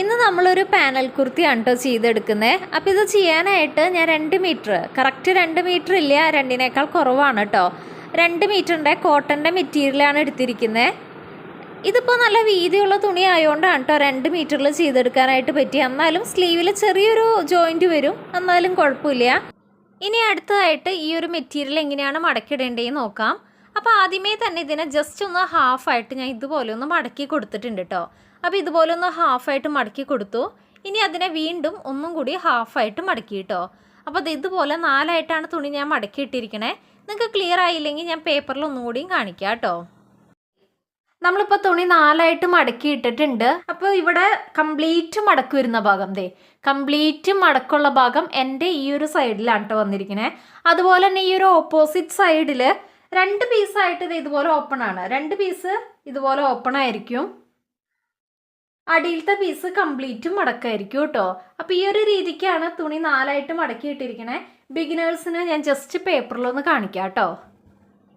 ഇന്ന് നമ്മളൊരു പാനൽ കുർത്തിയാണ് കേട്ടോ ചെയ്തെടുക്കുന്നത് അപ്പോൾ ഇത് ചെയ്യാനായിട്ട് ഞാൻ രണ്ട് മീറ്റർ കറക്റ്റ് രണ്ട് മീറ്റർ ഇല്ല? രണ്ടിനേക്കാൾ കുറവാണ് കേട്ടോ രണ്ട് മീറ്ററിന്റെ കോട്ടന്റെ മെറ്റീരിയലാണ് എടുത്തിരിക്കുന്നത് ഇതിപ്പോൾ നല്ല വീതിയുള്ള തുണി ആയതുകൊണ്ടാണ് കേട്ടോ രണ്ട് മീറ്ററിൽ ചെയ്തെടുക്കാനായിട്ട് പറ്റി എന്നാലും സ്ലീവിൽ ചെറിയൊരു ജോയിന്റ് വരും. എന്നാലും കുഴപ്പമില്ല. ഇനി അടുത്തതായിട്ട് ഈ ഒരു മെറ്റീരിയൽ എങ്ങനെയാണ് മടക്കിടേണ്ടതെന്ന് നോക്കാം. അപ്പോൾ ആദ്യമേ തന്നെ ഇതിനെ ജസ്റ്റ് ഒന്ന് ഹാഫായിട്ട് ഞാൻ ഇതുപോലെ ഒന്ന് മടക്കി കൊടുത്തിട്ടുണ്ട് കേട്ടോ അപ്പോൾ ഇതുപോലെ ഒന്ന് ഹാഫായിട്ട് മടക്കി കൊടുത്തു. ഇനി അതിനെ വീണ്ടും ഒന്നും കൂടി ഹാഫായിട്ട് മടക്കി കേട്ടോ അപ്പോൾ അത് ഇതുപോലെ നാലായിട്ടാണ് തുണി ഞാൻ മടക്കി ഇട്ടിരിക്കണേ. നിങ്ങൾക്ക് ക്ലിയർ ആയില്ലെങ്കിൽ ഞാൻ പേപ്പറിൽ കൂടിയും കാണിക്കാം കേട്ടോ നമ്മളിപ്പോൾ തുണി നാലായിട്ട് മടക്കി ഇട്ടിട്ടുണ്ട്. അപ്പോൾ ഇവിടെ കംപ്ലീറ്റ് മടക്ക് വരുന്ന ഭാഗം ദേ. കംപ്ലീറ്റ് മടക്കുള്ള ഭാഗം എന്റെ ഈ ഒരു സൈഡിലാണ് കേട്ടോ വന്നിരിക്കുന്നത് അതുപോലെ തന്നെ ഈ ഒരു ഓപ്പോസിറ്റ് സൈഡിൽ രണ്ട് പീസായിട്ട് ഇത് ഇതുപോലെ ഓപ്പൺ ആണ്. രണ്ട് പീസ് ഇതുപോലെ ഓപ്പൺ ആയിരിക്കും. അടിയിലത്തെ പീസ് കംപ്ലീറ്റ് മടക്കായിരിക്കും കേട്ടോ. അപ്പോൾ ഈ ഒരു രീതിക്കാണ് തുണി നാലായിട്ട് മടക്കിയിട്ടിരിക്കണേ. ബിഗിനേഴ്സിന് ഞാൻ ജസ്റ്റ് പേപ്പറിലൊന്ന് കാണിക്കാം കേട്ടോ.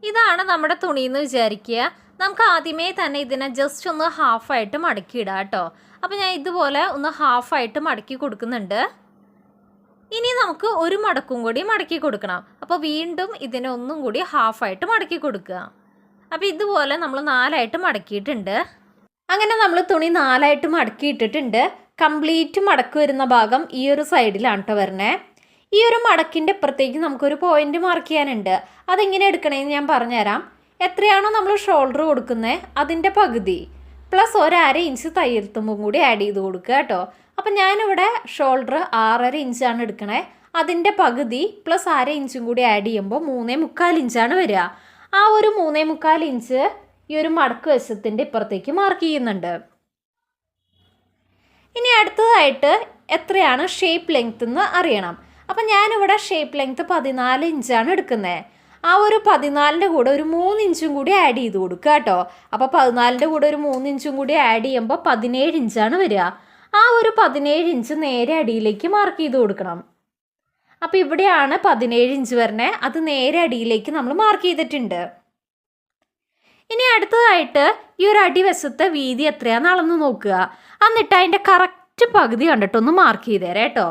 ഇതാണ് നമ്മുടെ തുണി എന്ന് വിചാരിക്കുക. നമുക്ക് ആദ്യമേ തന്നെ ഇതിനെ ജസ്റ്റ് ഒന്ന് ഹാഫായിട്ട് മടക്കി ഇടാം കേട്ടോ. അപ്പോൾ ഞാൻ ഇതുപോലെ ഒന്ന് ഹാഫായിട്ട് മടക്കി കൊടുക്കുന്നുണ്ട്. ഇനി നമുക്ക് ഒരു മടക്കും കൂടി മടക്കി കൊടുക്കണം. അപ്പോൾ വീണ്ടും ഇതിനെ ഒന്നും കൂടി ഹാഫായിട്ട് മടക്കി കൊടുക്കുക. അപ്പോൾ ഇതുപോലെ നമ്മൾ നാലായിട്ട് മടക്കിയിട്ടുണ്ട്. അങ്ങനെ നമ്മൾ തുണി നാലായിട്ട് മടക്കി ഇട്ടിട്ടുണ്ട് കംപ്ലീറ്റ് മടക്ക് വരുന്ന ഭാഗം ഈ ഒരു സൈഡിലാണ് കേട്ടോ വരണേ. ഈ ഒരു മടക്കിന്റെ അപ്പുറത്തേക്ക് നമുക്കൊരു പോയിന്റ് മാർക്ക് ചെയ്യാനുണ്ട്. അതെങ്ങനെ എടുക്കണമെന്ന് ഞാൻ പറഞ്ഞുതരാം. എത്രയാണോ നമ്മൾ ഷോൾഡർ കൊടുക്കുന്നത് അതിന്റെ പകുതി. പ്ലസ് ഒരര ഇഞ്ച് തയ്യൽത്തുമ്പും കൂടി ആഡ് ചെയ്ത് കൊടുക്കുക കേട്ടോ. അപ്പം ഞാനിവിടെ ഷോൾഡർ ആറര ഇഞ്ചാണ് എടുക്കണേ. അതിന്റെ പകുതി പ്ലസ് അര ഇഞ്ചും കൂടി ആഡ് ചെയ്യുമ്പോൾ മൂന്നേ മുക്കാൽ ഇഞ്ചാണ് വരിക. ആ ഒരു മൂന്നേ മുക്കാൽ ഇഞ്ച് ഈ ഒരു മടക്ക് വശത്തിന്റെ ഇപ്പുറത്തേക്ക് മാർക്ക് ചെയ്യുന്നുണ്ട്. ഇനി അടുത്തതായിട്ട് എത്രയാണ് ഷേപ്പ് ലെങ്ത് എന്ന് അറിയണം. അപ്പം ഞാനിവിടെ ഷേപ്പ് ലെങ്ത് പതിനാല് ഇഞ്ചാണ് എടുക്കുന്നത് ആ ഒരു പതിനാലിന്റെ കൂടെ ഒരു മൂന്ന് ഇഞ്ചും കൂടി ആഡ് ചെയ്ത് കൊടുക്കുക കേട്ടോ. അപ്പോൾ പതിനാലിന്റെ കൂടെ ഒരു മൂന്ന് ഇഞ്ചും കൂടി ആഡ് ചെയ്യുമ്പോൾ പതിനേഴ് ഇഞ്ചാണ് വരിക. ആ ഒരു പതിനേഴ് ഇഞ്ച് നേരെ അടിയിലേക്ക് മാർക്ക് ചെയ്ത് കൊടുക്കണം. അപ്പോൾ ഇവിടെയാണ് പതിനേഴ് ഇഞ്ച് വരണേ. അത് നേരെ അടിയിലേക്ക് നമ്മൾ മാർക്ക് ചെയ്തിട്ടുണ്ട്. ഇനി അടുത്തതായിട്ട് ഈ ഒരു അടിവശത്തെ വീതി എത്രയാണെന്ന് അളന്ന് നോക്കുക. എന്നിട്ട് അതിന്റെ കറക്റ്റ് പകുതി കണ്ടിട്ടൊന്ന് മാർക്ക് ചെയ്ത് തരാം കേട്ടോ.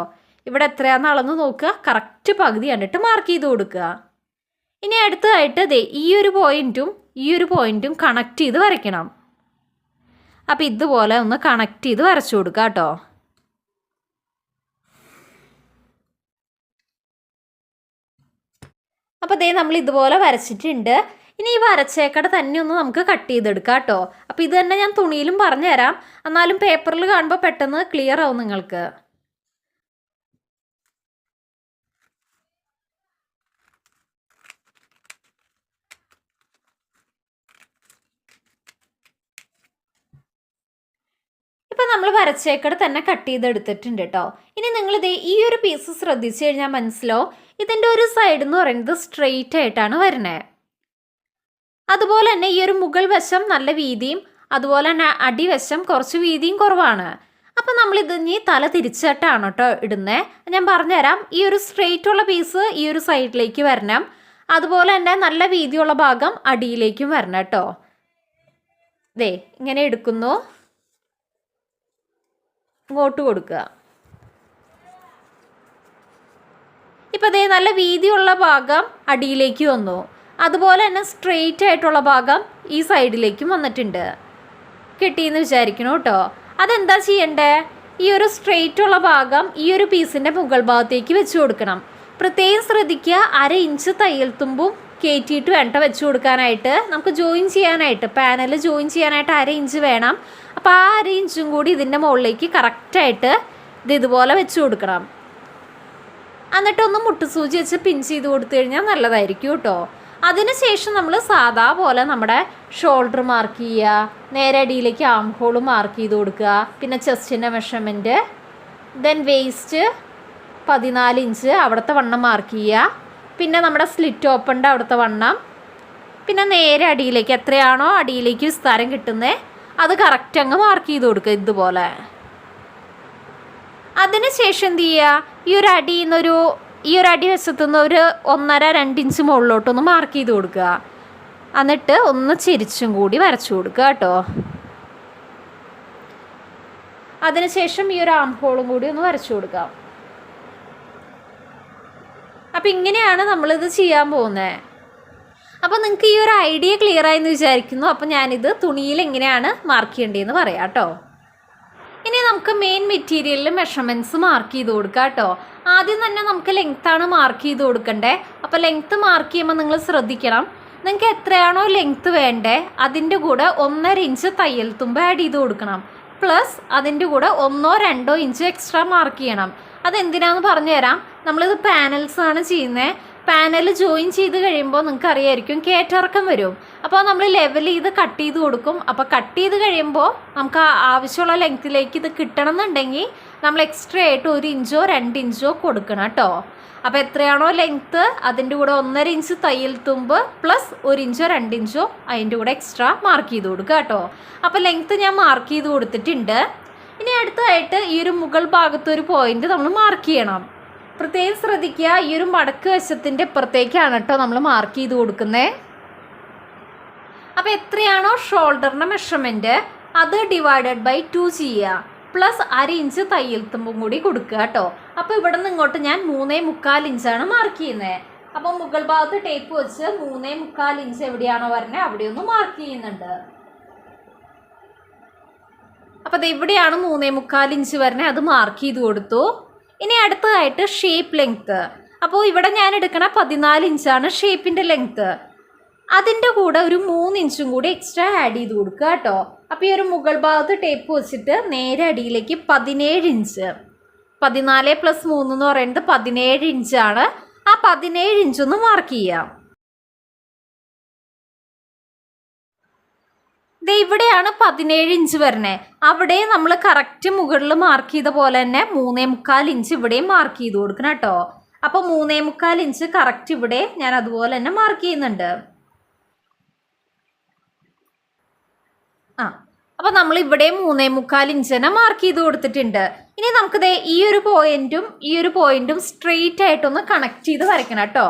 ഇവിടെ എത്രയാണെന്ന് അളന്ന് നോക്കുക. കറക്റ്റ് പകുതി കണ്ടിട്ട് മാർക്ക് ചെയ്ത് കൊടുക്കുക. ഇനി അടുത്തതായിട്ട് ദേ ഈ ഒരു പോയിന്റും ഈ ഒരു പോയിന്റും കണക്ട് ചെയ്ത് വരയ്ക്കണം. അപ്പോൾ ഇതുപോലെ ഒന്ന് കണക്ട് ചെയ്ത് വരച്ചു കൊടുക്കുക കേട്ടോ. അപ്പോൾ ദേ നമ്മൾ ഇതുപോലെ വരച്ചിട്ടുണ്ട്. ഇനി ഈ വരച്ചേക്കട തന്നെ ഒന്ന് നമുക്ക് കട്ട് ചെയ്തെടുക്കാം കേട്ടോ. അപ്പോൾ ഇത് തന്നെ ഞാൻ തുണിയിലും പറഞ്ഞുതരാം. എന്നാലും പേപ്പറിൽ കാണുമ്പോൾ പെട്ടെന്ന് ക്ലിയർ ആവും നിങ്ങൾക്ക്. ഇപ്പം നമ്മൾ വരച്ചേക്കട തന്നെ കട്ട് ചെയ്തെടുത്തിട്ടുണ്ട് കേട്ടോ. ഇനി നിങ്ങളിത് ഈ ഒരു പീസ് ശ്രദ്ധിച്ചു കഴിഞ്ഞാൽ മനസ്സിലോ ഇതിന്റെ ഒരു സൈഡ് എന്ന് പറയുന്നത് സ്ട്രെയിറ്റ് ആയിട്ടാണ് വരുന്നത് അതുപോലെ തന്നെ ഈ ഒരു മുകൾ വശം നല്ല വീതിയും അതുപോലെ തന്നെ അടിവശം കുറച്ച് വീതിയും കുറവാണ്. അപ്പം നമ്മൾ ഇത് ഇനി തല തിരിച്ചിട്ടാണ് കേട്ടോ ഇടുന്നത് ഞാൻ പറഞ്ഞുതരാം ഈ ഒരു സ്ട്രെയിറ്റ് ഉള്ള പീസ് ഈ ഒരു സൈഡിലേക്ക് വരണം. അതുപോലെ തന്നെ നല്ല വീതിയുള്ള ഭാഗം അടിയിലേക്കും വരണം കേട്ടോ ദേ ഇങ്ങനെ എടുക്കുന്നു. ഇങ്ങോട്ട് കൊടുക്കുക. ഇപ്പം ദേ നല്ല വീതിയുള്ള ഭാഗം അടിയിലേക്ക് വന്നു. അതുപോലെ തന്നെ സ്ട്രെയിറ്റ് ആയിട്ടുള്ള ഭാഗം ഈ സൈഡിലേക്കും വന്നിട്ടുണ്ട്. കിട്ടിയെന്ന് വിചാരിക്കണം കേട്ടോ. അതെന്താ ചെയ്യണ്ടേ? ഈ ഒരു സ്ട്രെയിറ്റ് ഉള്ള ഭാഗം ഈ ഒരു പീസിന്റെ മുകൾ ഭാഗത്തേക്ക് വെച്ച് കൊടുക്കണം. പ്രത്യേകം ശ്രദ്ധിക്കുക അര ഇഞ്ച് തയ്യൽ തുമ്പും കയറ്റിയിട്ട് വേണ്ട വെച്ച് കൊടുക്കാനായിട്ട്. നമുക്ക് ജോയിൻ ചെയ്യാനായിട്ട് പാനൽ ജോയിൻ ചെയ്യാനായിട്ട് അര ഇഞ്ച് വേണം. അപ്പോൾ ആ അര ഇഞ്ചും കൂടി ഇതിന്റെ മുകളിലേക്ക് കറക്റ്റായിട്ട് ഇത് ഇതുപോലെ വെച്ച് കൊടുക്കണം. എന്നിട്ടൊന്ന് മുട്ടുസൂചി വെച്ച് പിൻ ചെയ്ത് കൊടുത്തു കഴിഞ്ഞാൽ നല്ലതായിരിക്കും കേട്ടോ. അതിനുശേഷം നമ്മൾ സാധാ പോലെ നമ്മുടെ ഷോൾഡർ മാർക്ക് ചെയ്യുക നേരെ അടിയിലേക്ക് ആം ഹോൾ മാർക്ക് ചെയ്ത് കൊടുക്കുക പിന്നെ ചെസ്റ്റിന്റെ മെഷർമെന്റ് ദെൻ വേസ്റ്റ് പതിനാല് ഇഞ്ച് അവിടുത്തെ വണ്ണം മാർക്ക് ചെയ്യുക പിന്നെ നമ്മുടെ സ്ലിറ്റ് ഓപ്പണിന്റെ അവിടുത്തെ വണ്ണം പിന്നെ നേരെ അടിയിലേക്ക് എത്രയാണോ അടിയിലേക്ക് വിസ്താരം കിട്ടുന്നത് അത് കറക്റ്റ് അങ്ങ് മാർക്ക് ചെയ്ത് കൊടുക്കുക ഇതുപോലെ. അതിനുശേഷം എന്ത് ചെയ്യുക? ഈ ഒരു അടിയിൽ നിന്നൊരു ഈ ഒരു അടിവശത്തു നിന്ന് ഒരു ഒന്നര രണ്ട് ഇഞ്ച് മുകളിലോട്ടൊന്ന് മാർക്ക് ചെയ്ത് കൊടുക്കുക. എന്നിട്ട് ഒന്ന് ചിരിച്ചും കൂടി വരച്ചു കൊടുക്കുക കേട്ടോ. അതിനുശേഷം ഈ ഒരു ആം ഹോളും കൂടി ഒന്ന് വരച്ചു കൊടുക്കാം അപ്പം ഇങ്ങനെയാണ് നമ്മളിത് ചെയ്യാൻ പോകുന്നത് അപ്പോൾ നിങ്ങൾക്ക് ഈ ഒരു ഐഡിയ ക്ലിയർ ആയെന്ന് വിചാരിക്കുന്നു. അപ്പോൾ ഞാനിത് തുണിയിൽ എങ്ങനെയാണ് മാർക്ക് ചെയ്യേണ്ടതെന്ന് പറയാം കേട്ടോ. ഇനി നമുക്ക് മെയിൻ മെറ്റീരിയലിൽ മെഷർമെന്റ്സ് മാർക്ക് ചെയ്ത് കൊടുക്കാം കേട്ടോ. ആദ്യം തന്നെ നമുക്ക് ലെങ്ത്താണ് മാർക്ക് ചെയ്ത് കൊടുക്കണ്ടേ. അപ്പോൾ ലെങ്ത്ത് മാർക്ക് ചെയ്യുമ്പോൾ നിങ്ങൾ ശ്രദ്ധിക്കണം. നിങ്ങൾക്ക് എത്രയാണോ ലെങ്ത്ത് വേണ്ടേ അതിന്റെ കൂടെ ഒന്നര ഇഞ്ച് തയ്യൽ തുമ്പ് ആഡ് ചെയ്ത് കൊടുക്കണം. പ്ലസ് അതിന്റെ കൂടെ ഒന്നോ രണ്ടോ ഇഞ്ച് എക്സ്ട്രാ മാർക്ക് ചെയ്യണം. അതെന്തിനാന്ന് പറഞ്ഞു തരാം നമ്മളിത് പാനൽസ് ആണ് ചെയ്യുന്നത് പാനൽ ജോയിൻ ചെയ്ത് കഴിയുമ്പോൾ നിങ്ങൾക്ക് അറിയായിരിക്കും കയറ്റിറക്കം വരും. അപ്പോൾ നമ്മൾ ലെവൽ ചെയ്ത് കട്ട് ചെയ്ത് കൊടുക്കും. അപ്പോൾ കട്ട് ചെയ്ത് കഴിയുമ്പോൾ നമുക്ക് ആവശ്യമുള്ള ലെങ്ത്തിലേക്ക് ഇത് കിട്ടണം എന്നുണ്ടെങ്കിൽ നമ്മൾ എക്സ്ട്രാ ആയിട്ട് ഒരു ഇഞ്ചോ രണ്ട് ഇഞ്ചോ കൊടുക്കണം കേട്ടോ. അപ്പോൾ എത്രയാണോ ലെങ്ത്ത് അതിന്റെ കൂടെ ഒന്നര ഇഞ്ച് തയ്യൽ തുമ്പ് പ്ലസ് ഒരു ഇഞ്ചോ രണ്ട് ഇഞ്ചോ അതിന്റെ കൂടെ എക്സ്ട്രാ മാർക്ക് ചെയ്ത് കൊടുക്കുക കേട്ടോ. അപ്പോൾ ലെങ്ത്ത് ഞാൻ മാർക്ക് ചെയ്ത് കൊടുത്തിട്ടുണ്ട്. ഇനി അടുത്തതായിട്ട് ഈ ഒരു മുകൾ ഭാഗത്ത് ഒരു പോയിന്റ് നമ്മൾ മാർക്ക് ചെയ്യണം. പ്രത്യേകം ശ്രദ്ധിക്കുക. ഈ ഒരു മടക്ക് വശത്തിന്റെ ഇപ്പുറത്തേക്കാണ് കേട്ടോ നമ്മൾ മാർക്ക് ചെയ്ത് കൊടുക്കുന്നത് അപ്പോൾ എത്രയാണോ ഷോൾഡറിന്റെ മെഷർമെന്റ് അത് ഡിവൈഡഡ് ബൈ ടു ചെയ്യുക. പ്ലസ് അര ഇഞ്ച് തയ്യൽ തുമ്പും കൂടി കൊടുക്കുക കേട്ടോ അപ്പോൾ ഇവിടെ നിന്ന് ഇങ്ങോട്ട് ഞാൻ മൂന്നേ മുക്കാൽ ഇഞ്ചാണ് മാർക്ക് ചെയ്യുന്നത് അപ്പോൾ മുകൾ ഭാഗത്ത് ടേപ്പ് വെച്ച് മൂന്നേ മുക്കാൽ ഇഞ്ച് എവിടെയാണോ വരണേ അവിടെ ഒന്ന് മാർക്ക് ചെയ്യുന്നുണ്ട്. അപ്പോൾ അത് എവിടെയാണ് മൂന്നേ മുക്കാൽ ഇഞ്ച് വരണേ അത് മാർക്ക് ചെയ്ത് കൊടുത്തു. ഇനി അടുത്തതായിട്ട് ഷേപ്പ് ലെങ്ത്ത് അപ്പോൾ ഇവിടെ ഞാൻ എടുക്കണ പതിനാല് ഇഞ്ചാണ് ഷേപ്പിന്റെ ലെങ്ത്ത് അതിന്റെ കൂടെ ഒരു മൂന്ന് ഇഞ്ചും കൂടി എക്സ്ട്രാ ആഡ് ചെയ്ത് കൊടുക്കുക കേട്ടോ. അപ്പോൾ ഈ ഒരു മുകൾ ഭാഗത്ത് ടേപ്പ് വെച്ചിട്ട് നേരെ അടിയിലേക്ക് പതിനേഴ് ഇഞ്ച്. പതിനാല് പ്ലസ് മൂന്ന് എന്ന് പറയുന്നത് പതിനേഴ് ഇഞ്ചാണ്. ആ പതിനേഴ് ഇഞ്ചൊന്ന് മാർക്ക് ചെയ്യാം. ദേ ഇവിടെയാണ് പതിനേഴ് ഇഞ്ച് വരണേ. അവിടെ നമ്മൾ കറക്റ്റ് മുകളിൽ മാർക്ക് ചെയ്ത പോലെ തന്നെ മൂന്നേ മുക്കാൽ ഇഞ്ച് ഇവിടെയും മാർക്ക് ചെയ്ത് കൊടുക്കണം കേട്ടോ. അപ്പോൾ മൂന്നേ മുക്കാൽ ഇഞ്ച് കറക്റ്റ് ഇവിടെ ഞാൻ അതുപോലെ തന്നെ മാർക്ക് ചെയ്യുന്നുണ്ട്. ആ അപ്പോൾ നമ്മൾ ഇവിടെ മൂന്നേ മുക്കാൽ ഇഞ്ച് തന്നെ മാർക്ക് ചെയ്ത് കൊടുത്തിട്ടുണ്ട്. ഇനി നമുക്കിത് ഈ ഒരു പോയിന്റും ഈ ഒരു പോയിന്റും സ്ട്രെയിറ്റ് ആയിട്ടൊന്ന് കണക്ട് ചെയ്ത് വരയ്ക്കണം കേട്ടോ.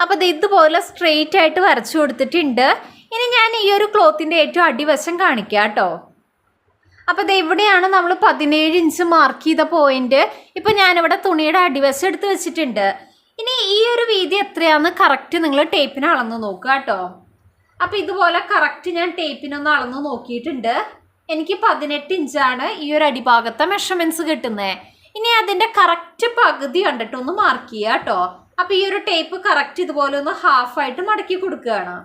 അപ്പോൾ ഇത് ഇതുപോലെ സ്ട്രെയിറ്റ് ആയിട്ട് വരച്ചു കൊടുത്തിട്ടുണ്ട്. ഇനി ഞാൻ ഈ ഒരു ക്ലോത്തിന്റെ ഏറ്റവും അടിവശം കാണിക്കാം കേട്ടോ. അപ്പോൾ ഇത് എവിടെയാണ് നമ്മൾ പതിനേഴ് ഇഞ്ച് മാർക്ക് ചെയ്ത പോയിന്റ് ഇപ്പോൾ ഞാനിവിടെ തുണിയുടെ അടിവശം എടുത്ത് വെച്ചിട്ടുണ്ട്. ഇനി ഈ ഒരു വീതി എത്രയാണെന്ന് കറക്റ്റ് നിങ്ങൾ ടേപ്പിന് അളന്ന് നോക്കുക കേട്ടോ. അപ്പോൾ ഇതുപോലെ കറക്റ്റ് ഞാൻ ടേപ്പിനൊന്ന് അളന്ന് നോക്കിയിട്ടുണ്ട്. എനിക്ക് പതിനെട്ട് ഇഞ്ചാണ് ഈ ഒരു അടിഭാഗത്തെ മെഷർമെന്റ്സ് കിട്ടുന്നത് ഇനി അതിന്റെ കറക്റ്റ് പകുതി കണ്ടിട്ടൊന്ന് മാർക്ക് ചെയ്യുക കേട്ടോ. അപ്പോൾ ഈ ഒരു ടേപ്പ് കറക്റ്റ് ഇതുപോലെ ഒന്ന് ഹാഫായിട്ട് മടക്കി കൊടുക്കുകയാണ്.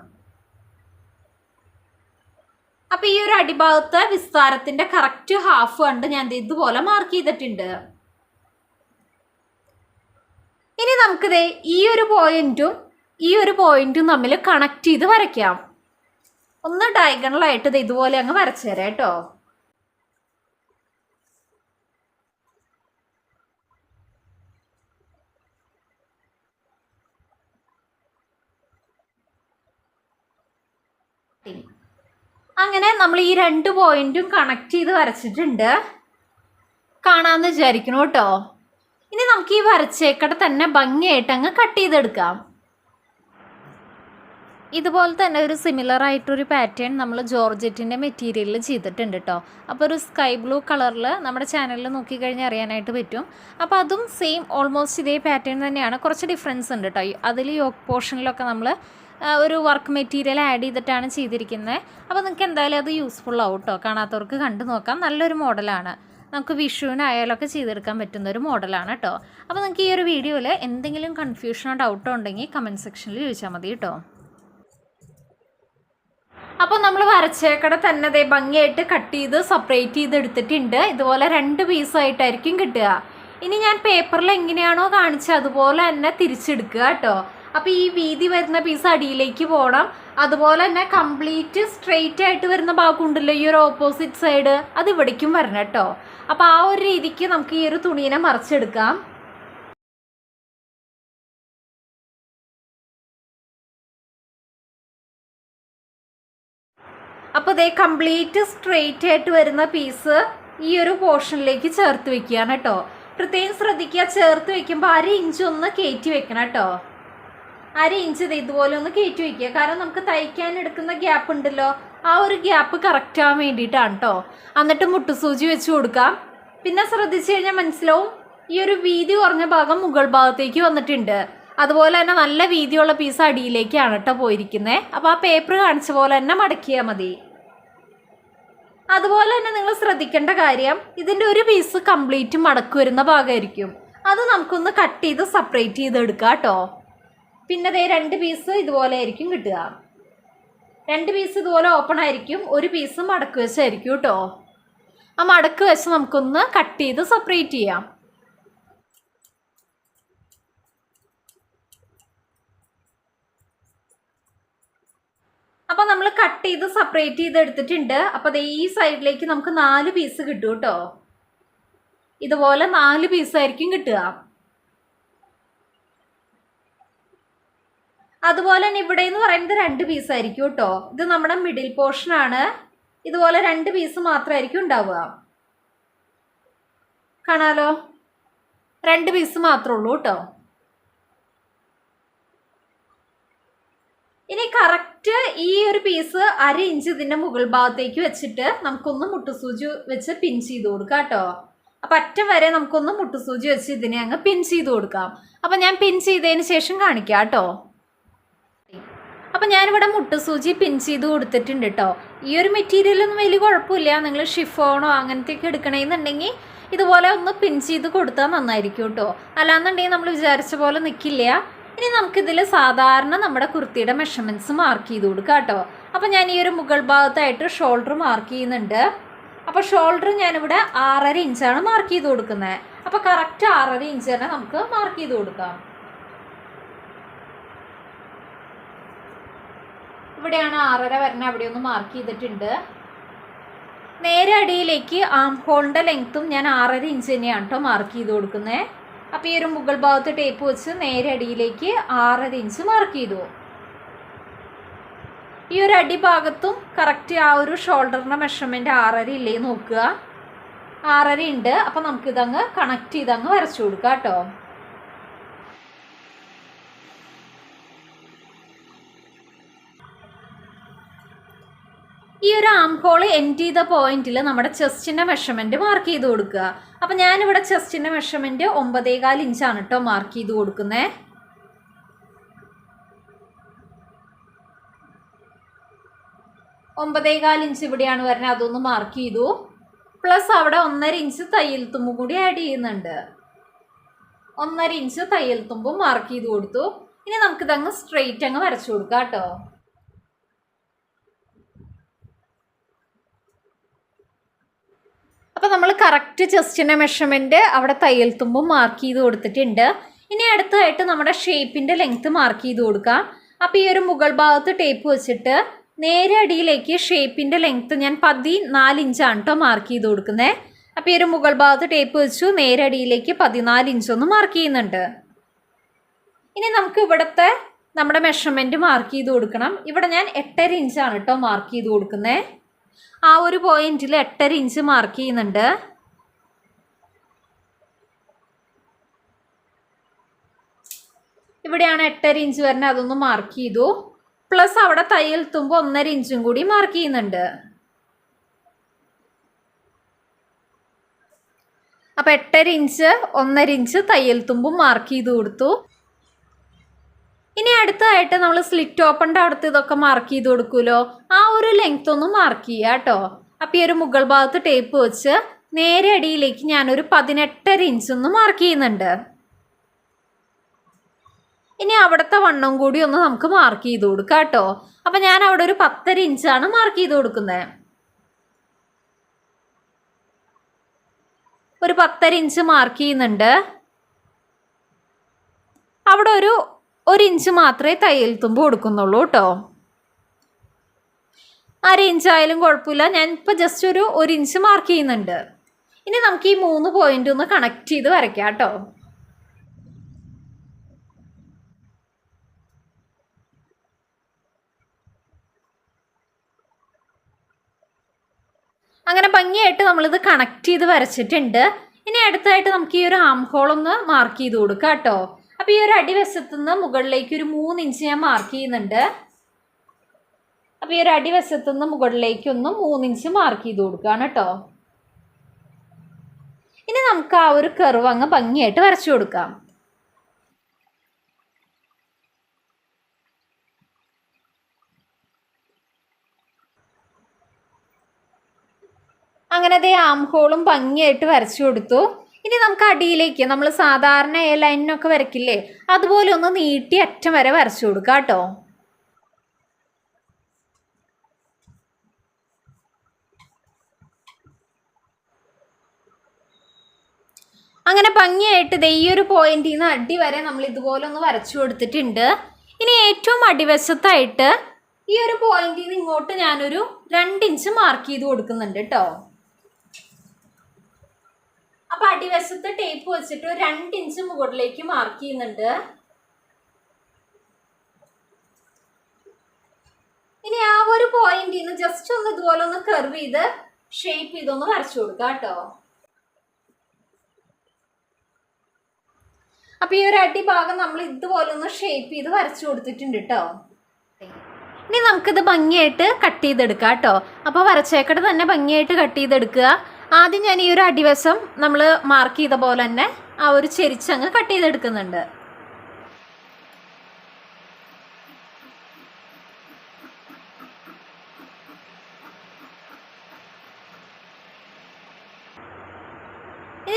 അപ്പൊ ഈ ഒരു അടിഭാഗത്തെ വിസ്താരത്തിന്റെ കറക്റ്റ് ഹാഫ് കണ്ട് ഞാൻ ഇതുപോലെ മാർക്ക് ചെയ്തിട്ടുണ്ട്. ഇനി നമുക്കിത് ഈ ഒരു പോയിന്റും ഈ ഒരു പോയിന്റും തമ്മിൽ കണക്ട് ചെയ്ത് വരയ്ക്കാം. ഒന്ന് ഡയഗണലായിട്ട് ഇത് ഇതുപോലെ അങ്ങ് വരച്ചു തരാം കേട്ടോ. അങ്ങനെ നമ്മൾ ഈ രണ്ട് പോയിന്റും കണക്ട് ചെയ്ത് വരച്ചിട്ടുണ്ട്. കാണാമെന്ന് വിചാരിക്കണം കേട്ടോ. ഇനി നമുക്ക് ഈ വരച്ചേക്കട തന്നെ ഭംഗിയായിട്ട് അങ്ങ് കട്ട് ചെയ്തെടുക്കാം. ഇതുപോലെ തന്നെ ഒരു സിമിലർ ആയിട്ടൊരു പാറ്റേൺ നമ്മൾ ജോർജറ്റിന്റെ മെറ്റീരിയലിൽ ചെയ്തിട്ടുണ്ട് കേട്ടോ. അപ്പോൾ ഒരു സ്കൈ ബ്ലൂ കളറിൽ നമ്മുടെ ചാനലിൽ നോക്കിക്കഴിഞ്ഞാൽ അറിയാനായിട്ട് പറ്റും. അപ്പോൾ അതും സെയിം ഓൾമോസ്റ്റ് ഇതേ പാറ്റേൺ തന്നെയാണ്. കുറച്ച് ഡിഫറൻസ് ഉണ്ട് കേട്ടോ. അതിൽ യോക്ക് പോർഷനിലൊക്കെ നമ്മൾ ഒരു വർക്ക് മെറ്റീരിയൽ ആഡ് ചെയ്തിട്ടാണ് ചെയ്തിരിക്കുന്നത്. അപ്പോൾ നിങ്ങൾക്ക് എന്തായാലും അത് യൂസ്ഫുൾ ആവും കേട്ടോ കാണാത്തവർക്ക് കണ്ടു നോക്കാം. നല്ലൊരു മോഡലാണ് നമുക്ക് വിഷുവിനായാലൊക്കെ ചെയ്തെടുക്കാൻ പറ്റുന്ന ഒരു മോഡലാണ് കേട്ടോ അപ്പോൾ നിങ്ങൾക്ക് ഈ ഒരു വീഡിയോയിൽ എന്തെങ്കിലും കൺഫ്യൂഷനോ ഡൗട്ടോ ഉണ്ടെങ്കിൽ കമന്റ് സെക്ഷനിൽ ചോദിച്ചാൽ മതി കേട്ടോ അപ്പോൾ നമ്മൾ വരച്ചേക്കട തന്നെ ദേ ഭംഗിയായിട്ട് കട്ട് ചെയ്ത് സെപ്പറേറ്റ് ചെയ്ത് എടുത്തിട്ടുണ്ട്. ഇതുപോലെ രണ്ട് പീസായിട്ടായിരിക്കും കിട്ടുക. ഇനി ഞാൻ പേപ്പറിൽ എങ്ങനെയാണോ കാണിച്ചത് അതുപോലെ തന്നെ തിരിച്ചെടുക്കുക കേട്ടോ അപ്പോൾ ഈ വീതി വരുന്ന പീസ് അടിയിലേക്ക് പോകണം അതുപോലെ തന്നെ കംപ്ലീറ്റ് സ്ട്രെയിറ്റ് ആയിട്ട് വരുന്ന ഭാഗം ഉണ്ടല്ലോ ഈ ഒരു ഓപ്പോസിറ്റ് സൈഡ് അത് ഇവിടേക്കും വരണം കേട്ടോ. അപ്പോൾ ആ ഒരു രീതിക്ക് നമുക്ക് ഈ ഒരു തുണീനെ മറിച്ചെടുക്കാം. അപ്പോൾ ഇതേ കംപ്ലീറ്റ് സ്ട്രെയിറ്റ് ആയിട്ട് വരുന്ന പീസ് ഈ ഒരു പോർഷനിലേക്ക് ചേർത്ത് വെക്കുകയാണ് കേട്ടോ. പ്രത്യേകം ശ്രദ്ധിക്കുക ചേർത്ത് വെക്കുമ്പോൾ അര ഇഞ്ച് ഒന്ന് കയറ്റി വെക്കണം കേട്ടോ. അര ഇഞ്ച് ഇത് ഇതുപോലെ ഒന്ന് കയറ്റി വയ്ക്കുക. കാരണം നമുക്ക് തയ്ക്കാൻ എടുക്കുന്ന ഗ്യാപ്പ് ഉണ്ടല്ലോ ആ ഒരു ഗ്യാപ്പ് കറക്റ്റ് ആവാൻ വേണ്ടിയിട്ടാണ് കേട്ടോ എന്നിട്ട് മുട്ടുസൂചി വെച്ച് കൊടുക്കാം പിന്നെ ശ്രദ്ധിച്ചു കഴിഞ്ഞാൽ മനസ്സിലാവും ഈ ഒരു വീതി കുറഞ്ഞ ഭാഗം മുകൾ ഭാഗത്തേക്ക് വന്നിട്ടുണ്ട്. അതുപോലെ തന്നെ നല്ല വീതിയുള്ള പീസ് അടിയിലേക്കാണ് കേട്ടോ പോയിരിക്കുന്നത് അപ്പോൾ ആ പേപ്പർ കാണിച്ച പോലെ തന്നെ മടക്കിയാൽ മതി. അതുപോലെ തന്നെ നിങ്ങൾ ശ്രദ്ധിക്കേണ്ട കാര്യം ഇതിന്റെ ഒരു പീസ് കംപ്ലീറ്റ് മടക്ക് വരുന്ന ഭാഗമായിരിക്കും. അത് നമുക്കൊന്ന് കട്ട് ചെയ്ത് സെപ്പറേറ്റ് ചെയ്ത് എടുക്കാം കേട്ടോ പിന്നെ ദേ രണ്ട് പീസ് ഇതുപോലെ ആയിരിക്കും കിട്ടുക. രണ്ട് പീസ് ഇതുപോലെ ഓപ്പൺ ആയിരിക്കും. ഒരു പീസ് മടക്ക് വെച്ചായിരിക്കും കേട്ടോ. ആ മടക്ക് വെച്ച് നമുക്കൊന്ന് കട്ട് ചെയ്ത് സെപ്പറേറ്റ് ചെയ്യാം. അപ്പോൾ നമ്മൾ കട്ട് ചെയ്ത് സെപ്പറേറ്റ് ചെയ്ത് എടുത്തിട്ടുണ്ട്. അപ്പോൾ ദേ ഈ സൈഡിലേക്ക് നമുക്ക് നാല് പീസ് കിട്ടും കേട്ടോ. ഇതുപോലെ നാല് പീസായിരിക്കും കിട്ടുക. അതുപോലെ തന്നെ ഇവിടെ എന്ന് പറയുന്നത് രണ്ട് പീസ് ആയിരിക്കും കേട്ടോ. ഇത് നമ്മുടെ മിഡിൽ പോർഷൻ ആണ്. ഇതുപോലെ രണ്ട് പീസ് മാത്രമായിരിക്കും ഉണ്ടാവുക. കാണാലോ? രണ്ട് പീസ് മാത്രമേ ഉള്ളൂ കേട്ടോ. ഇനി കറക്റ്റ് ഈ ഒരു പീസ് അര ഇഞ്ച് ഇതിന്റെ മുകൾ ഭാഗത്തേക്ക് വെച്ചിട്ട് നമുക്കൊന്ന് മുട്ടുസൂചി വെച്ച് പിൻ ചെയ്ത് കൊടുക്കാം കേട്ടോ. അപ്പം അറ്റം വരെ നമുക്കൊന്ന് മുട്ടുസൂചി വെച്ച് ഇതിനെ അങ്ങ് പിൻ ചെയ്ത് കൊടുക്കാം. അപ്പം ഞാൻ പിൻ ചെയ്തതിന് ശേഷം കാണിക്കാം കേട്ടോ. അപ്പം ഞാനിവിടെ മുട്ടുസൂചി പിൻ ചെയ്ത് കൊടുത്തിട്ടുണ്ട് കേട്ടോ ഈ ഒരു മെറ്റീരിയലൊന്നും വലിയ കുഴപ്പമില്ല. നിങ്ങൾ ഷിഫോണോ അങ്ങനത്തെയൊക്കെ എടുക്കണമെന്നുണ്ടെങ്കിൽ ഇതുപോലെ ഒന്ന് പിൻ ചെയ്ത് കൊടുത്താൽ നന്നായിരിക്കും കേട്ടോ അല്ലാന്നുണ്ടെങ്കിൽ നമ്മൾ വിചാരിച്ച പോലെ നിൽക്കില്ല ഇനി നമുക്കിതിൽ സാധാരണ നമ്മുടെ കുർത്തിയുടെ മെഷർമെന്റ്സ് മാർക്ക് ചെയ്ത് കൊടുക്കാം കേട്ടോ അപ്പം ഞാൻ ഈ ഒരു മുകൾ ഭാഗത്തായിട്ട് ഷോൾഡർ മാർക്ക് ചെയ്യുന്നുണ്ട്. അപ്പോൾ ഷോൾഡർ ഞാനിവിടെ ആറര ഇഞ്ചാണ് മാർക്ക് ചെയ്ത് കൊടുക്കുന്നത് അപ്പോൾ കറക്റ്റ് ആറര ഇഞ്ച് തന്നെ നമുക്ക് മാർക്ക് ചെയ്ത് കൊടുക്കാം. ഇവിടെയാണ് ആറര വരണ അവിടെ ഒന്ന് മാർക്ക് ചെയ്തിട്ടുണ്ട്. നേരെ അടിയിലേക്ക് ആം ഹോളിന്റെ ലെങ്ത്തും ഞാൻ ആറര ഇഞ്ച് തന്നെയാണ് കേട്ടോ മാർക്ക് ചെയ്ത് കൊടുക്കുന്നത് അപ്പോൾ ഈ ഒരു മുകൾ ഭാഗത്ത് ടേപ്പ് വെച്ച് നേരെ അടിയിലേക്ക് ആറര ഇഞ്ച് മാർക്ക് ചെയ്തു. ഈ ഒരു അടിഭാഗത്തും കറക്റ്റ് ആ ഒരു ഷോൾഡറിന്റെ മെഷർമെന്റ് ആറര ഇല്ലേ നോക്കുക. ആറര ഉണ്ട്. അപ്പോൾ നമുക്കിതങ്ങ് കണക്ട് ചെയ്തങ്ങ് വരച്ചു കൊടുക്കാം കേട്ടോ ഈ ഒരു ആം ഹോൾ എൻഡ് ചെയ്ത പോയിന്റിൽ നമ്മുടെ ചെസ്റ്റിന്റെ മെഷർമെന്റ് മാർക്ക് ചെയ്ത് കൊടുക്കുക. അപ്പം ഞാനിവിടെ ചെസ്റ്റിന്റെ മെഷർമെന്റ് ഒമ്പതേകാൽ ഇഞ്ചാണ് കേട്ടോ മാർക്ക് ചെയ്ത് കൊടുക്കുന്നത് ഒമ്പതേകാൽ ഇഞ്ച് ഇവിടെയാണ് വരുന്നത് അതൊന്ന് മാർക്ക് ചെയ്തു. പ്ലസ് അവിടെ ഒന്നര ഇഞ്ച് തയ്യൽ തുമ്പും കൂടി ആഡ് ചെയ്യുന്നുണ്ട്. ഒന്നര ഇഞ്ച് തയ്യൽ തുമ്പും മാർക്ക് ചെയ്ത് കൊടുത്തു. ഇനി നമുക്കിതങ്ങ് സ്ട്രെയിറ്റ് അങ്ങ് വരച്ചു കൊടുക്കാം കേട്ടോ അപ്പോൾ നമ്മൾ കറക്റ്റ് ചെസ്റ്റിന്റെ മെഷർമെന്റ് അവിടെ തയ്യൽ തുമ്പും മാർക്ക് ചെയ്ത് കൊടുത്തിട്ടുണ്ട്. ഇനി അടുത്തതായിട്ട് നമ്മുടെ ഷേപ്പിന്റെ ലെങ്ത്ത് മാർക്ക് ചെയ്ത് കൊടുക്കാം. അപ്പോൾ ഈ ഒരു മുകൾ ഭാഗത്ത് ടേപ്പ് വെച്ചിട്ട് നേരെ അടിയിലേക്ക് ഷേപ്പിന്റെ ലെങ്ത്ത് ഞാൻ പതിനാല് ഇഞ്ചാണ് കേട്ടോ മാർക്ക് ചെയ്ത് കൊടുക്കുന്നത് അപ്പോൾ ഈ ഒരു മുകൾ ഭാഗത്ത് ടേപ്പ് വെച്ചു നേരെ അടിയിലേക്ക് പതിനാല് ഇഞ്ചൊന്ന് മാർക്ക് ചെയ്യുന്നുണ്ട്. ഇനി നമുക്ക് ഇവിടുത്തെ നമ്മുടെ മെഷർമെന്റ് മാർക്ക് ചെയ്ത് കൊടുക്കണം. ഇവിടെ ഞാൻ എട്ടര ഇഞ്ചാണ് കേട്ടോ മാർക്ക് ചെയ്ത് കൊടുക്കുന്നത് ആ ഒരു പോയിന്റിൽ എട്ടര ഇഞ്ച് മാർക്ക് ചെയ്യുന്നുണ്ട്. ഇവിടെയാണ് എട്ടര ഇഞ്ച് വരുന്നത് അതൊന്ന് മാർക്ക് ചെയ്തു. പ്ലസ് അവിടെ തയ്യൽ തുമ്പോൾ ഒന്നര ഇഞ്ചും കൂടി മാർക്ക് ചെയ്യുന്നുണ്ട്. അപ്പം എട്ടര ഇഞ്ച് ഒന്നര ഇഞ്ച് തയ്യൽ തുമ്പും മാർക്ക് ചെയ്ത് കൊടുത്തു. ഇനി അടുത്തതായിട്ട് നമ്മൾ സ്ലിറ്റ് ഓപ്പണിന്റെ അടുത്ത് ഇതൊക്കെ മാർക്ക് ചെയ്ത് കൊടുക്കുമല്ലോ ആ ഒരു ലെങ്ത് ഒന്ന് മാർക്ക് ചെയ്യുക കേട്ടോ. അപ്പം ഈ ഒരു മുകൾ ഭാഗത്ത് ടേപ്പ് വെച്ച് നേരെ അടിയിലേക്ക് ഞാനൊരു പതിനെട്ടര ഇഞ്ച് ഒന്ന് മാർക്ക് ചെയ്യുന്നുണ്ട്. ഇനി അവിടുത്തെ വണ്ണം കൂടി ഒന്ന് നമുക്ക് മാർക്ക് ചെയ്ത് കൊടുക്കാം കേട്ടോ. അപ്പം ഞാൻ അവിടെ ഒരു പത്തര ഇഞ്ചാണ് മാർക്ക് ചെയ്ത് കൊടുക്കുന്നത് ഒരു പത്തര ഇഞ്ച് മാർക്ക് ചെയ്യുന്നുണ്ട്. അവിടെ ഒരു ഒരു ഇഞ്ച് മാത്രമേ തയ്യൽ തുമ്പ് കൊടുക്കുന്നുള്ളൂ കേട്ടോ. അര ഇഞ്ച് ആയാലും കുഴപ്പമില്ല. ഞാൻ ഇപ്പോൾ ജസ്റ്റ് ഒരു ഒരു ഇഞ്ച് മാർക്ക് ചെയ്യുന്നുണ്ട്. ഇനി നമുക്ക് ഈ മൂന്ന് പോയിന്റ് ഒന്ന് കണക്ട് ചെയ്ത് വരയ്ക്കാം കേട്ടോ. അങ്ങനെ ഭംഗിയായിട്ട് നമ്മളിത് കണക്ട് ചെയ്ത് വരച്ചിട്ടുണ്ട്. ഇനി അടുത്തായിട്ട് നമുക്ക് ഈ ഒരു ആം ഹോൾ ഒന്ന് മാർക്ക് ചെയ്ത് കൊടുക്കാം കേട്ടോ. അപ്പോൾ ഈ ഒരു അടിവശത്തു നിന്ന് മുകളിലേക്ക് ഒരു മൂന്ന് ഇഞ്ച് ഞാൻ മാർക്ക് ചെയ്യുന്നുണ്ട്. അപ്പോൾ ഈ ഒരു അടിവശത്തു നിന്ന് മുകളിലേക്ക് ഒന്ന് മൂന്ന് ഇഞ്ച് മാർക്ക് ചെയ്ത് കൊടുക്കുകയാണ് കേട്ടോ ഇനി നമുക്ക് ആ ഒരു കർവ് അങ്ങ് ഭംഗിയായിട്ട് വരച്ചു കൊടുക്കാം. അങ്ങനെ അതേ ആം ഹോളും ഭംഗിയായിട്ട് വരച്ചു കൊടുത്തു. ഇനി നമുക്ക് അടിയിലേക്ക് നമ്മൾ സാധാരണ എ ലൈനൊക്കെ വരയ്ക്കില്ലേ? അതുപോലെ ഒന്ന് നീട്ടി അറ്റം വരെ വരച്ചു കൊടുക്കുക കേട്ടോ അങ്ങനെ ഭംഗിയായിട്ട് ദേ ഈ ഒരു പോയിന്റിൽ നിന്ന് അടി വരെ നമ്മൾ ഇതുപോലെ ഒന്ന് വരച്ചു കൊടുത്തിട്ടുണ്ട്. ഇനി ഏറ്റവും അടിവശത്തായിട്ട് ഈ ഒരു പോയിന്റിൽ നിന്ന് ഇങ്ങോട്ട് ഞാനൊരു രണ്ട് ഇഞ്ച് മാർക്ക് ചെയ്ത് കൊടുക്കുന്നുണ്ട് കേട്ടോ അപ്പൊ അടിവശത്ത് ടേപ്പ് വെച്ചിട്ട് ഒരു രണ്ട് ഇഞ്ച് മുകളിലേക്ക് മാർക്ക് ചെയ്യുന്നുണ്ട്. ഇനി ആ ഒരു പോയിന്റിൽ നിന്ന് ജസ്റ്റ് ഒന്ന് ഇതുപോലെ ഒന്ന് കർവ് ചെയ്ത് ഷേപ്പ് ചെയ്തൊന്ന് വരച്ചു കൊടുക്കാം കേട്ടോ. അപ്പൊ ഈ ഒരു അടിഭാഗം നമ്മൾ ഇതുപോലെ ഒന്ന് ഷേപ്പ് ചെയ്ത് വരച്ചു കൊടുത്തിട്ടുണ്ട് കേട്ടോ. ഇനി നമുക്കിത് ഭംഗിയായിട്ട് കട്ട് ചെയ്തെടുക്കാം കേട്ടോ. അപ്പോൾ വരച്ചേക്കട്ട് തന്നെ ഭംഗിയായിട്ട് കട്ട് ചെയ്തെടുക്കുക. ആദ്യം ഞാൻ ഈ ഒരു അടിവശം നമ്മൾ മാർക്ക് ചെയ്ത പോലെ തന്നെ ആ ഒരു ചെരിച്ചങ്ങ് കട്ട് ചെയ്തെടുക്കുന്നുണ്ട്.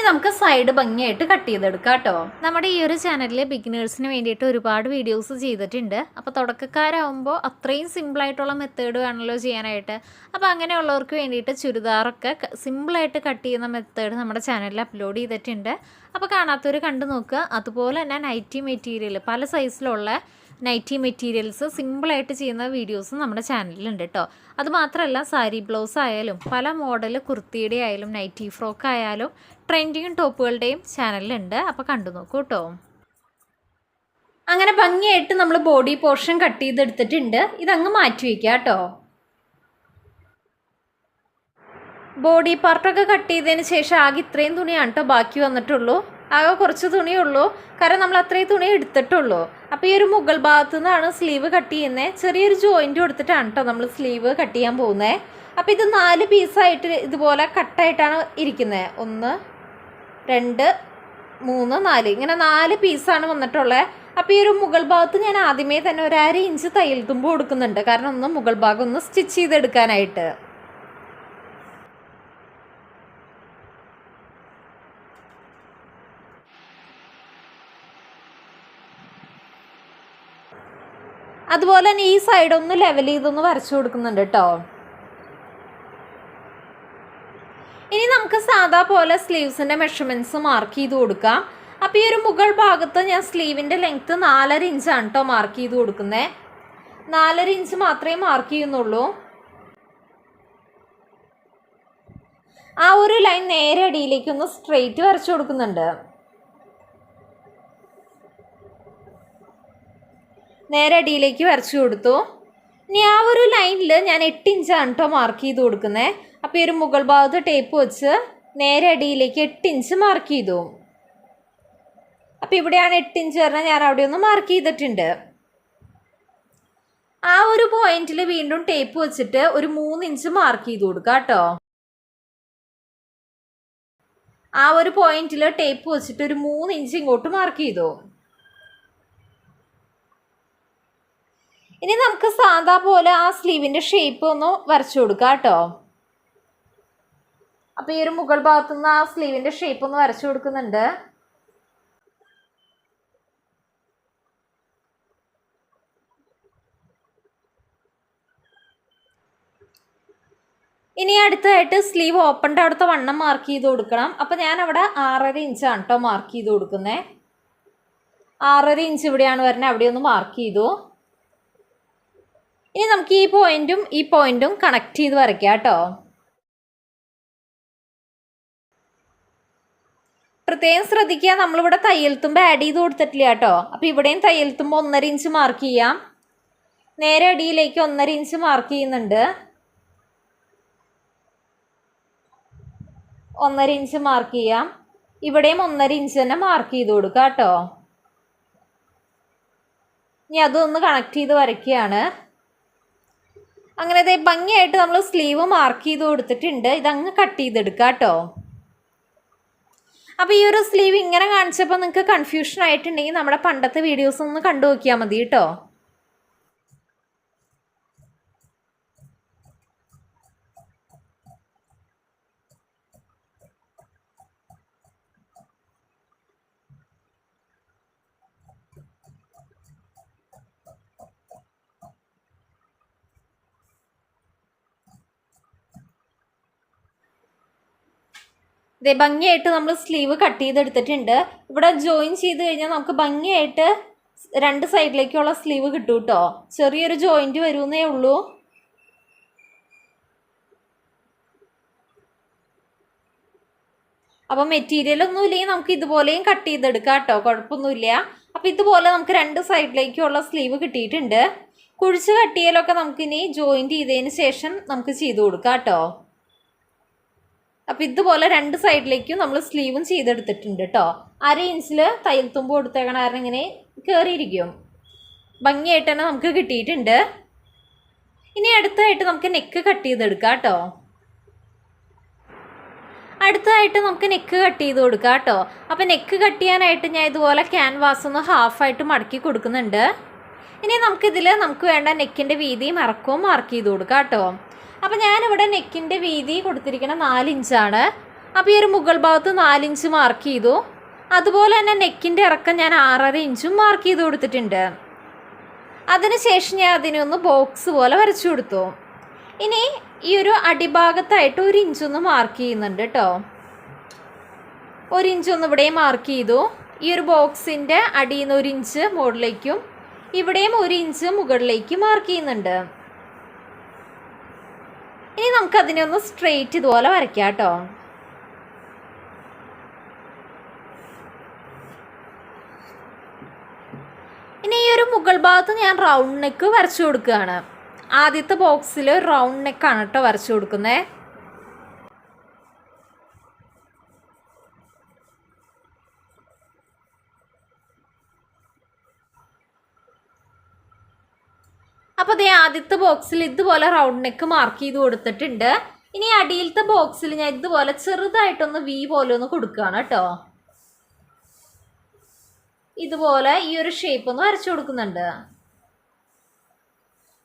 നമുക്ക് സൈഡ് ഭംഗിയായിട്ട് കട്ട് ചെയ്തെടുക്കാം കേട്ടോ. നമ്മുടെ ഈ ഒരു ചാനലിൽ ബിഗിനേഴ്സിന് വേണ്ടിയിട്ട് ഒരുപാട് വീഡിയോസ് ചെയ്തിട്ടുണ്ട്. അപ്പോൾ തുടക്കക്കാരാകുമ്പോൾ അത്രയും സിമ്പിളായിട്ടുള്ള മെത്തേഡ് വേണമല്ലോ ചെയ്യാനായിട്ട്. അപ്പോൾ അങ്ങനെയുള്ളവർക്ക് വേണ്ടിയിട്ട് ചുരിദാറൊക്കെ സിമ്പിളായിട്ട് കട്ട് ചെയ്യുന്ന മെത്തേഡ് നമ്മുടെ ചാനലിൽ അപ്ലോഡ് ചെയ്തിട്ടുണ്ട്. അപ്പോൾ കാണാത്തവർ കണ്ടു നോക്കുക. അതുപോലെ തന്നെ നൈറ്റി മെറ്റീരിയൽ പല സൈസിലുള്ള നൈറ്റി മെറ്റീരിയൽസ് സിമ്പിളായിട്ട് ചെയ്യുന്ന വീഡിയോസ് നമ്മുടെ ചാനലിലുണ്ട് കേട്ടോ. അതുമാത്രമല്ല സാരി ബ്ലൗസ് ആയാലും പല മോഡൽ കുർത്തിയുടെ ആയാലും നൈറ്റി ഫ്രോക്ക് ആയാലും ട്രെൻഡിങ് ടോപ്പുകളുടെയും ചാനലിലുണ്ട്. അപ്പോൾ കണ്ടു നോക്കൂ കേട്ടോ. അങ്ങനെ ഭംഗിയായിട്ട് നമ്മൾ ബോഡി പോർഷൻ കട്ട് ചെയ്തെടുത്തിട്ടുണ്ട്. ഇതങ്ങ് മാറ്റി വയ്ക്കുക കേട്ടോ. ബോഡി പാർട്ടൊക്കെ കട്ട് ചെയ്തതിന് ശേഷം ആകെ ഇത്രയും തുണിയാണ് കേട്ടോ ബാക്കി വന്നിട്ടുള്ളൂ. ആകെ കുറച്ച് തുണിയുള്ളൂ. കാരണം നമ്മൾ അത്രയും തുണി എടുത്തിട്ടുള്ളൂ. അപ്പോൾ ഈ ഒരു മുഗൾ ഭാഗത്തു നിന്നാണ് സ്ലീവ് കട്ട് ചെയ്യുന്നത് ചെറിയൊരു ജോയിന്റ് കൊടുത്തിട്ടാണ് കേട്ടോ നമ്മൾ സ്ലീവ് കട്ട് ചെയ്യാൻ പോകുന്നത് അപ്പോൾ ഇത് നാല് പീസായിട്ട് ഇതുപോലെ കട്ടായിട്ടാണ് ഇരിക്കുന്നത് ഒന്ന് രണ്ട് മൂന്ന് നാല്. ഇങ്ങനെ നാല് പീസാണ് വന്നിട്ടുള്ളത് അപ്പോൾ ഈ ഒരു മുഗൾ ഭാഗത്ത് ഞാൻ ആദ്യമേ തന്നെ ഒരു അര ഇഞ്ച് തയ്യൽ തുമ്പ് കൊടുക്കുന്നുണ്ട്. കാരണം ഒന്ന് മുഗൾ ഭാഗം ഒന്ന് സ്റ്റിച്ച് ചെയ്തെടുക്കാനായിട്ട്. അതുപോലെ തന്നെ ഈ സൈഡ് ഒന്ന് ലെവൽ ചെയ്തൊന്ന് വരച്ചു കൊടുക്കുന്നുണ്ട് കേട്ടോ ഇനി നമുക്ക് സാധാ പോലെ സ്ലീവ്സിന്റെ മെഷർമെന്റ്സ് മാർക്ക് ചെയ്ത് കൊടുക്കാം. അപ്പോൾ ഈ ഒരു മുകൾ ഭാഗത്ത് ഞാൻ സ്ലീവിന്റെ ലെങ്ത്ത് നാലര ഇഞ്ചാണ് കേട്ടോ മാർക്ക് ചെയ്ത് കൊടുക്കുന്നത് നാലര ഇഞ്ച് മാത്രമേ മാർക്ക് ചെയ്യുന്നുള്ളൂ. ആ ഒരു ലൈൻ നേരെ അടിയിലേക്ക് ഒന്ന് സ്ട്രെയിറ്റ് വരച്ചു കൊടുക്കുന്നുണ്ട്. നേരെ അടിയിലേക്ക് വരച്ചു കൊടുത്തു. ഇനി ആ ഒരു ലൈനിൽ ഞാൻ എട്ട് ഇഞ്ചാണ് കേട്ടോ മാർക്ക് ചെയ്ത് കൊടുക്കുന്നത് അപ്പോൾ ഈ ഒരു മുകൾ ഭാഗത്ത് ടേപ്പ് വെച്ച് നേരെ അടിയിലേക്ക് എട്ട് ഇഞ്ച് മാർക്ക് ചെയ്തു. അപ്പോൾ ഇവിടെയാണ് എട്ട് ഇഞ്ച് പറഞ്ഞാൽ ഞാൻ അവിടെ ഒന്ന് മാർക്ക് ചെയ്തിട്ടുണ്ട്. ആ ഒരു പോയിന്റിൽ വീണ്ടും ടേപ്പ് വെച്ചിട്ട് ഒരു മൂന്ന് ഇഞ്ച് മാർക്ക് ചെയ്ത് കൊടുക്കുക കേട്ടോ ആ ഒരു പോയിന്റിൽ ടേപ്പ് വെച്ചിട്ട് ഒരു മൂന്ന് ഇഞ്ച് ഇങ്ങോട്ട് മാർക്ക് ചെയ്തു. ഇനി നമുക്ക് സാധാ പോലെ ആ സ്ലീവിന്റെ ഷേപ്പ് ഒന്ന് വരച്ചു കൊടുക്കാം കേട്ടോ. അപ്പോൾ ഈ ഒരു മുകൾ ഭാഗത്തുനിന്ന് ആ സ്ലീവിന്റെ ഷേപ്പ് ഒന്ന് വരച്ചു കൊടുക്കുന്നുണ്ട്. ഇനി അടുത്തതായിട്ട് സ്ലീവ് ഓപ്പണിന്റെ അവിടുത്തെ വണ്ണം മാർക്ക് ചെയ്ത് കൊടുക്കണം. അപ്പോൾ ഞാൻ അവിടെ ആറര ഇഞ്ചാണ് കേട്ടോ മാർക്ക് ചെയ്ത് കൊടുക്കുന്നത് ആറര ഇഞ്ച് ഇവിടെയാണ് വരുന്നത് അവിടെ ഒന്ന് മാർക്ക് ചെയ്തു. ഇനി നമുക്ക് ഈ പോയിന്റും ഈ പോയിന്റും കണക്ട് ചെയ്ത് വരയ്ക്കാം കേട്ടോ. പ്രത്യേകം ശ്രദ്ധിക്കുക നമ്മളിവിടെ തയ്യൽ തുമ്പ് ആഡ് ചെയ്ത് കൊടുത്തിട്ടില്ല കേട്ടോ. അപ്പോൾ ഇവിടെയും തയ്യൽ തുമ്പ് ഒന്നര ഇഞ്ച് മാർക്ക് ചെയ്യാം. നേരെ അടിയിലേക്ക് ഒന്നര ഇഞ്ച് മാർക്ക് ചെയ്യുന്നുണ്ട്. ഒന്നര ഇഞ്ച് മാർക്ക് ചെയ്യാം. ഇവിടെയും ഒന്നര ഇഞ്ച് തന്നെ മാർക്ക് ചെയ്ത് കൊടുക്കാം കേട്ടോ. ഇനി അതൊന്ന് കണക്ട് ചെയ്ത് വരയ്ക്കുകയാണ്. അങ്ങനെ അതേ ഭംഗിയായിട്ട് നമ്മൾ സ്ലീവ് മാർക്ക് ചെയ്ത് കൊടുത്തിട്ടുണ്ട്. ഇതങ്ങ് കട്ട് ചെയ്തെടുക്കുക കേട്ടോ അപ്പോൾ ഈ ഒരു സ്ലീവ് ഇങ്ങനെ കാണിച്ചപ്പോൾ നിങ്ങൾക്ക് കൺഫ്യൂഷൻ ആയിട്ടുണ്ടെങ്കിൽ നമ്മുടെ പണ്ടത്തെ വീഡിയോസ് ഒന്ന് കണ്ടു നോക്കിയാൽ മതി കേട്ടോ ഇതേ ഭംഗിയായിട്ട് നമ്മൾ സ്ലീവ് കട്ട് ചെയ്തെടുത്തിട്ടുണ്ട്. ഇവിടെ ജോയിൻ ചെയ്ത് കഴിഞ്ഞാൽ നമുക്ക് ഭംഗിയായിട്ട് രണ്ട് സൈഡിലേക്കുള്ള സ്ലീവ് കിട്ടും കേട്ടോ ചെറിയൊരു ജോയിന്റ് വരുന്നേ ഉള്ളൂ. അപ്പോൾ മെറ്റീരിയൽ ഒന്നും നമുക്ക് ഇതുപോലെയും കട്ട് ചെയ്തെടുക്കാം കേട്ടോ. കുഴപ്പമൊന്നുമില്ല. അപ്പോൾ ഇതുപോലെ നമുക്ക് രണ്ട് സൈഡിലേക്കുള്ള സ്ലീവ് കിട്ടിയിട്ടുണ്ട്. കുഴിച്ച് കട്ടിയലൊക്കെ നമുക്കിനി ജോയിന്റ് ചെയ്തതിന് ശേഷം നമുക്ക് ചെയ്ത് കൊടുക്കാം കേട്ടോ. അപ്പോൾ ഇതുപോലെ രണ്ട് സൈഡിലേക്കും നമ്മൾ സ്ലീവും ചെയ്തെടുത്തിട്ടുണ്ട് കേട്ടോ അര ഇഞ്ചിൽ തയ്യൽ തുമ്പ് കൊടുത്തേക്കണ കാരണം ഇങ്ങനെ കയറിയിരിക്കും ഭംഗിയായിട്ട് തന്നെ നമുക്ക് കിട്ടിയിട്ടുണ്ട്. ഇനി അടുത്തായിട്ട് നമുക്ക് നെക്ക് കട്ട് ചെയ്തെടുക്കാം കേട്ടോ അടുത്തതായിട്ട് നമുക്ക് നെക്ക് കട്ട് ചെയ്ത് കൊടുക്കാം കേട്ടോ അപ്പോൾ നെക്ക് കട്ട് ചെയ്യാനായിട്ട് ഞാൻ ഇതുപോലെ ക്യാൻവാസ് ഒന്ന് ഹാഫായിട്ട് മടക്കി കൊടുക്കുന്നുണ്ട്. ഇനി നമുക്കിതിൽ നമുക്ക് വേണ്ട നെക്കിന്റെ വീതിയും ഇറക്കവും മാർക്ക് ചെയ്ത് കൊടുക്കാം കേട്ടോ അപ്പോൾ ഞാനിവിടെ നെക്കിന്റെ വീതി കൊടുത്തിരിക്കണം നാലിഞ്ചാണ്. അപ്പോൾ ഈ ഒരു മുകൾ ഭാഗത്ത് നാലിഞ്ച് മാർക്ക് ചെയ്തു. അതുപോലെ തന്നെ നെക്കിന്റെ ഇറക്കം ഞാൻ ആറര ഇഞ്ചും മാർക്ക് ചെയ്ത് കൊടുത്തിട്ടുണ്ട്. അതിനുശേഷം ഞാൻ അതിനൊന്ന് ബോക്സ് പോലെ വരച്ചു കൊടുത്തു. ഇനി ഈ ഒരു അടിഭാഗത്തായിട്ട് ഒരു ഇഞ്ചൊന്ന് മാർക്ക് ചെയ്യുന്നുണ്ട് കേട്ടോ ഒരു ഇഞ്ചൊന്ന് ഇവിടെ മാർക്ക് ചെയ്തു. ഈ ഒരു ബോക്സിന്റെ അടിയിൽ നിന്ന് ഒരു ഇഞ്ച് മുകളിലേക്കും ഇവിടെയും ഒരു ഇഞ്ച് മുകളിലേക്കും മാർക്ക് ചെയ്യുന്നുണ്ട്. ഇനി നമുക്ക് അതിനെ ഒന്ന് സ്ട്രെയിറ്റ് ഇതുപോലെ വരയ്ക്കാം കേട്ടോ. ഇനി ഈ ഒരു മുകൾ ഭാഗത്ത് ഞാൻ റൗണ്ട് നെക്ക് വരച്ചു കൊടുക്കുകയാണ്. ആദ്യത്തെ ബോക്സിൽ റൗണ്ട് നെക്കാണ് കേട്ടോ വരച്ചു കൊടുക്കുന്നത്. അപ്പോൾ ദേ ആദ്യത്തെ ബോക്സിൽ ഇതുപോലെ റൗണ്ട് നെക്ക് മാർക്ക് ചെയ്ത് കൊടുത്തിട്ടുണ്ട്. ഇനി അടിയിലത്തെ ബോക്സിൽ ഞാൻ ഇതുപോലെ ചെറുതായിട്ടൊന്ന് വി പോലെ ഒന്ന് കൊടുക്കുകയാണ് കേട്ടോ. ഇതുപോലെ ഈ ഒരു ഷേപ്പ് ഒന്ന് വരച്ചു കൊടുക്കുന്നുണ്ട്.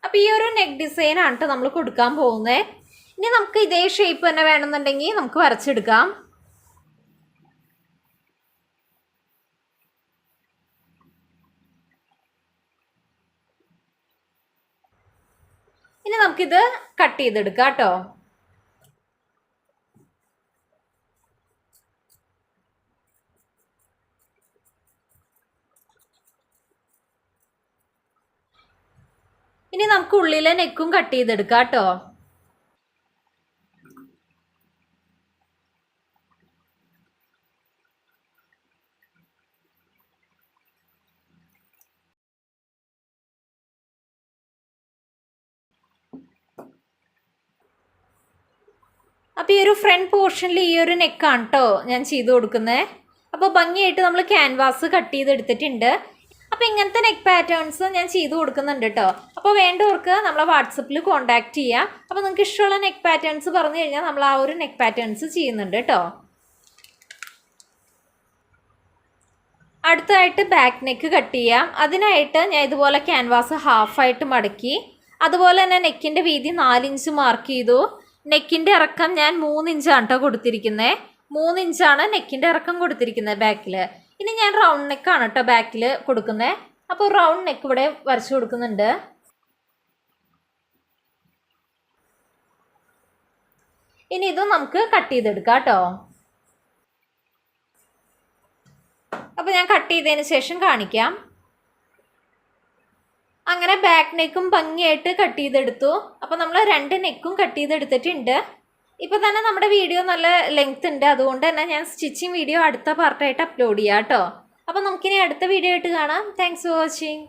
അപ്പോൾ ഈ ഒരു നെക്ക് ഡിസൈൻ ആണ് കേട്ടോ നമ്മൾ കൊടുക്കാൻ പോകുന്നത്. ഇനി നമുക്ക് ഇതേ ഷേപ്പ് തന്നെ വേണമെന്നുണ്ടെങ്കിൽ നമുക്ക് വരച്ചെടുക്കാം. ഇനി നമുക്കിത് കട്ട് ചെയ്തെടുക്കാം കേട്ടോ. ഇനി നമുക്ക് ഉള്ളിലെ നെക്കും കട്ട് ചെയ്തെടുക്കാം കേട്ടോ അപ്പോൾ ഈ ഒരു ഫ്രണ്ട് പോർഷനിൽ ഈ ഒരു നെക്കാണ് കേട്ടോ ഞാൻ ചെയ്ത് കൊടുക്കുന്നത് അപ്പോൾ ഭംഗിയായിട്ട് നമ്മൾ ക്യാൻവാസ് കട്ട് ചെയ്തെടുത്തിട്ടുണ്ട് അപ്പോൾ ഇങ്ങനത്തെ നെക്ക് പാറ്റേൺസ് ഞാൻ ചെയ്ത് കൊടുക്കുന്നുണ്ട് കേട്ടോ അപ്പോൾ വേണ്ടവർക്ക് നമ്മളെ വാട്സപ്പിൽ കോൺടാക്റ്റ് ചെയ്യാം. അപ്പോൾ നിങ്ങൾക്ക് ഇഷ്ടമുള്ള നെക്ക് പാറ്റേൺസ് പറഞ്ഞു കഴിഞ്ഞാൽ നമ്മൾ ആ ഒരു നെക്ക് പാറ്റേൺസ് ചെയ്യുന്നുണ്ട് കേട്ടോ അടുത്തതായിട്ട് ബാക്ക് നെക്ക് കട്ട് ചെയ്യാം. അതിനായിട്ട് ഞാൻ ഇതുപോലെ ക്യാൻവാസ് ഹാഫായിട്ട് മടക്കി. അതുപോലെ തന്നെ നെക്കിന്റെ വീതി നാലിഞ്ച് മാർക്ക് ചെയ്തു. നെക്കിന്റെ ഇറക്കം ഞാൻ മൂന്നിഞ്ചാണ് കേട്ടോ കൊടുത്തിരിക്കുന്നത് മൂന്നിഞ്ചാണ് നെക്കിന്റെ ഇറക്കം കൊടുത്തിരിക്കുന്നത് ബാക്കിൽ ഇനി ഞാൻ റൗണ്ട് നെക്കാണ് കേട്ടോ ബാക്കിൽ കൊടുക്കുന്നത് അപ്പോൾ റൗണ്ട് നെക്ക് ഇവിടെ വരച്ചു കൊടുക്കുന്നുണ്ട്. ഇനി ഇത് നമുക്ക് കട്ട് ചെയ്തെടുക്കാം കേട്ടോ അപ്പോൾ ഞാൻ കട്ട് ചെയ്തതിന് ശേഷം കാണിക്കാം. അങ്ങനെ ബാക്ക് നെക്കും ഭംഗിയായിട്ട് കട്ട് ചെയ്തെടുത്തു. അപ്പോൾ നമ്മൾ രണ്ട് നെക്കും കട്ട് ചെയ്തെടുത്തിട്ടുണ്ട്. ഇപ്പോൾ തന്നെ നമ്മുടെ വീഡിയോ നല്ല ലെങ്ത് ഉണ്ട്. അതുകൊണ്ട് തന്നെ ഞാൻ സ്റ്റിച്ചിങ് വീഡിയോ അടുത്ത പാർട്ടായിട്ട് അപ്ലോഡ് ചെയ്യാം കേട്ടോ. അപ്പോൾ നമുക്കിനി അടുത്ത വീഡിയോ ആയിട്ട് കാണാം. Thanks for watching